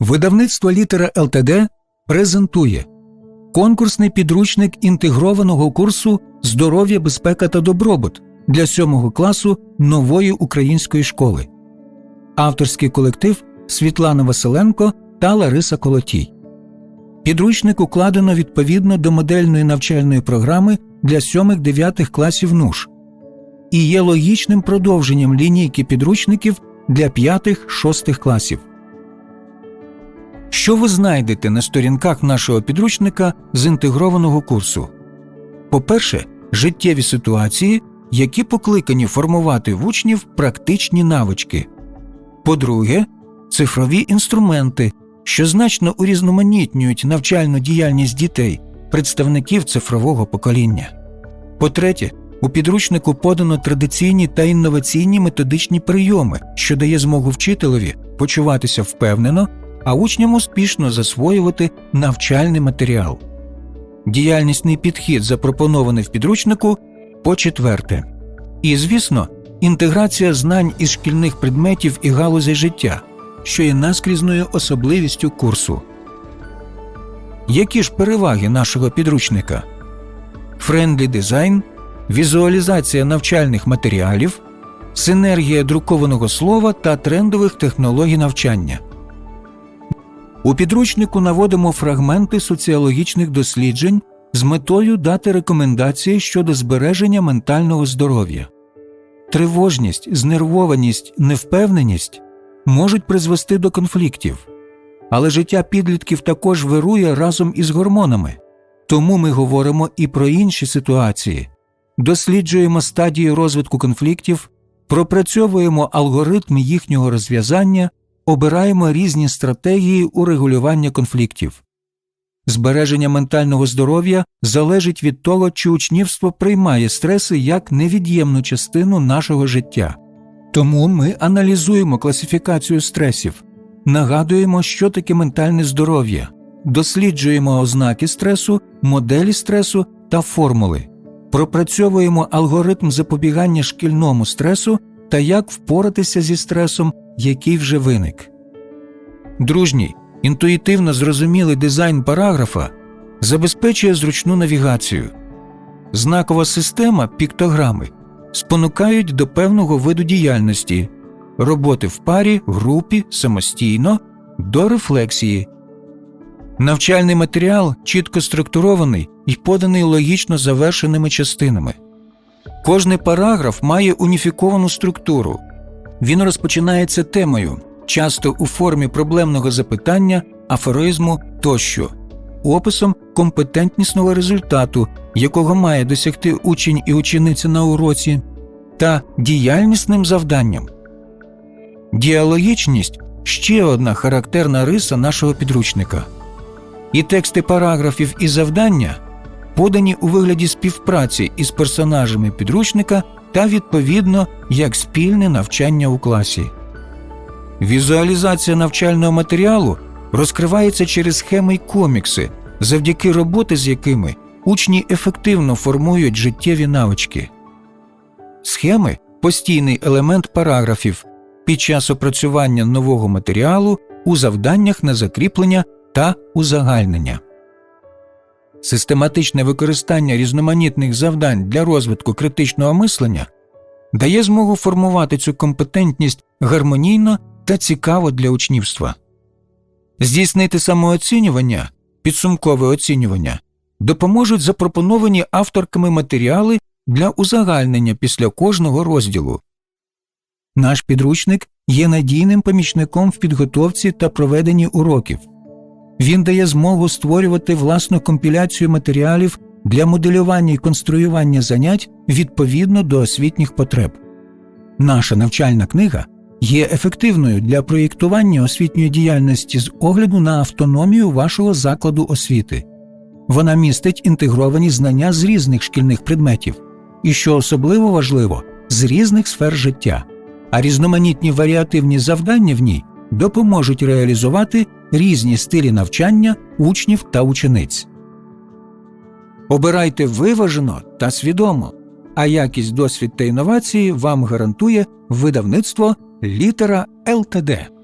Видавництво літера ЛТД презентує конкурсний підручник інтегрованого курсу Здоров'я, безпека та добробут для сьомого класу нової української школи. Авторський колектив Світлана Василенко та Лариса Колотій. Підручник укладено відповідно до модельної навчальної програми для 7-9 класів НУШ і є логічним продовженням лінійки підручників для 5-6 класів. Що ви знайдете на сторінках нашого підручника з інтегрованого курсу? По-перше, життєві ситуації, які покликані формувати в учнів практичні навички. По-друге, цифрові інструменти, що значно урізноманітнюють навчальну діяльність дітей, представників цифрового покоління. По-третє, у підручнику подано традиційні та інноваційні методичні прийоми, що дає змогу вчителеві почуватися впевнено, а учням успішно засвоювати навчальний матеріал. Діяльнісний підхід, запропонований в підручнику, по четверте. І, звісно, інтеграція знань із шкільних предметів і галузей життя, що є наскрізною особливістю курсу. Які ж переваги нашого підручника? Френдлі дизайн, візуалізація навчальних матеріалів, синергія друкованого слова та трендових технологій навчання. У підручнику наводимо фрагменти соціологічних досліджень з метою дати рекомендації щодо збереження ментального здоров'я. Тривожність, знервованість, невпевненість можуть призвести до конфліктів, але життя підлітків також вирує разом із гормонами, тому ми говоримо і про інші ситуації, досліджуємо стадії розвитку конфліктів, пропрацьовуємо алгоритм їхнього розв'язання, обираємо різні стратегії урегулювання конфліктів. Збереження ментального здоров'я залежить від того, чи учнівство приймає стреси як невід'ємну частину нашого життя. Тому ми аналізуємо класифікацію стресів, нагадуємо, що таке ментальне здоров'я, досліджуємо ознаки стресу, моделі стресу та формули, пропрацьовуємо алгоритм запобігання шкільному стресу та як впоратися зі стресом, який вже виник. Дружній, інтуїтивно зрозумілий дизайн параграфа забезпечує зручну навігацію. Знакова система піктограми спонукають до певного виду діяльності, роботи в парі, групі, самостійно, до рефлексії. Навчальний матеріал чітко структурований і поданий логічно завершеними частинами. Кожний параграф має уніфіковану структуру. Він розпочинається темою, часто у формі проблемного запитання, афоризму тощо, описом компетентнісного результату, якого має досягти учень і учениця на уроці, та діяльнісним завданням. Діалогічність ще одна характерна риса нашого підручника. І тексти параграфів і завдання подані у вигляді співпраці із персонажами підручника та відповідно як спільне навчання у класі. Візуалізація навчального матеріалу розкривається через схеми й комікси, завдяки роботи з якими учні ефективно формують життєві навички. Схеми постійний елемент параграфів під час опрацювання нового матеріалу у завданнях на закріплення та узагальнення. Систематичне використання різноманітних завдань для розвитку критичного мислення дає змогу формувати цю компетентність гармонійно та цікаво для учнівства. Здійснити самооцінювання, підсумкове оцінювання допоможуть запропоновані авторками матеріали для узагальнення після кожного розділу. Наш підручник є надійним помічником в підготовці та проведенні уроків. Він дає змогу створювати власну компіляцію матеріалів для моделювання і конструювання занять відповідно до освітніх потреб. Наша навчальна книга є ефективною для проєктування освітньої діяльності з огляду на автономію вашого закладу освіти. Вона містить інтегровані знання з різних шкільних предметів, і, що особливо важливо, з різних сфер життя, а різноманітні варіативні завдання в ній допоможуть реалізувати різні стилі навчання учнів та учениць. Обирайте виважено та свідомо, а якість досвід та інновації вам гарантує видавництво літера ЛТД.